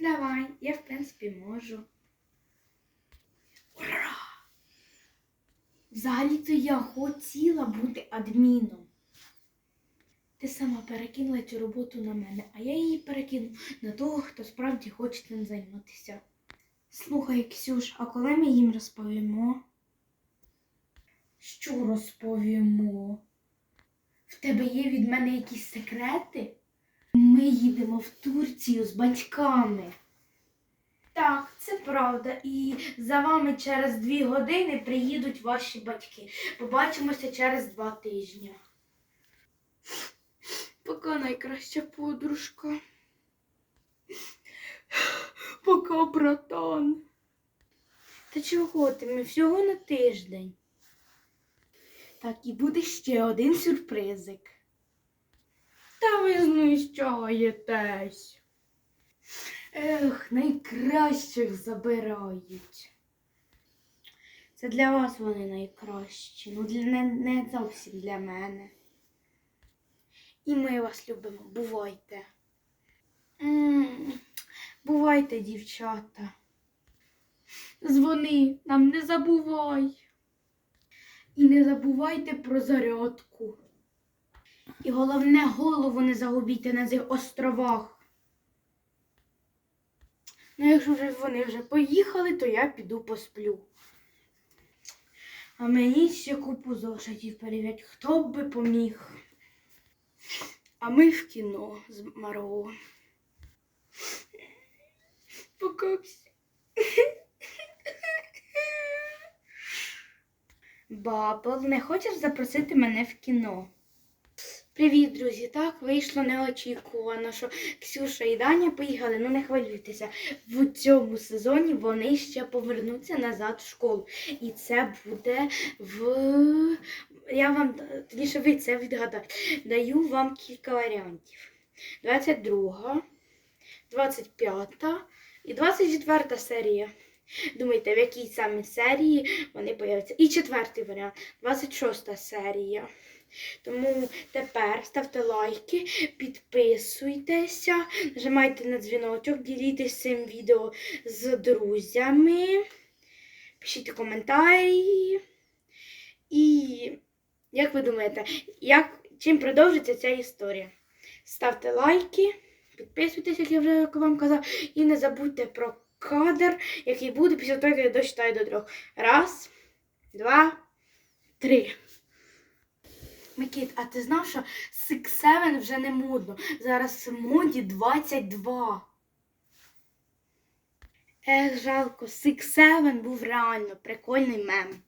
Давай, я в принципі можу. Ура! Взагалі-то я хотіла бути адміном. Ти сама перекинула цю роботу на мене, а я її перекину на того, хто справді хоче цим займатися. Слухай, Ксюш, а коли ми їм розповімо? Що розповімо? В тебе є від мене якісь секрети? Ми їдемо в Турцію з батьками. Так, це правда. І за вами через дві години приїдуть ваші батьки. Побачимося через два тижні. Пока найкраща подружка. Пока, братан. Та чого ти? Ми всього на тиждень. Так, і буде ще один сюрпризик. Ви знущаєтесь. Ех, найкращих забирають. Це для вас вони найкращі, ну для, не, не зовсім для мене. І ми вас любимо. Бувайте. м бувайте, дівчата. Дзвони, нам не забувай. І не забувайте про зарядку. І головне, голову не загубіть на цих островах. Ну, якщо вже вони вже поїхали, то я піду посплю. А мені ще купу зошитів перевірять, хто б би поміг. А ми в кіно з Маро. Пока. Бабл, не хочеш запросити мене в кіно? Привіт, друзі! Так, вийшло неочікувано, що Ксюша і Даня поїхали. Ну не хвилюйтеся. В цьому сезоні вони ще повернуться назад в школу. І це буде в. Я вам тоді ви це відгадаєте. Даю вам кілька варіантів: 22, 25 і 24 серія. Думайте, в якій саме серії вони появляться. І четвертий варіант 26 серія. Тому тепер ставте лайки, підписуйтеся, нажимайте на дзвіночок, діліться цим відео з друзями, пишіть коментарі. І як ви думаєте, як, чим продовжиться ця історія? Ставте лайки, підписуйтесь, як я вже вам казав, і не забудьте про кадр, який буде після того, як я дочитаю до трьох. Раз, два, три. Микіт, а ти знав, що Six Seven вже не модно. Зараз в моді 22. Ех, жалко, Six Seven був реально прикольний мем.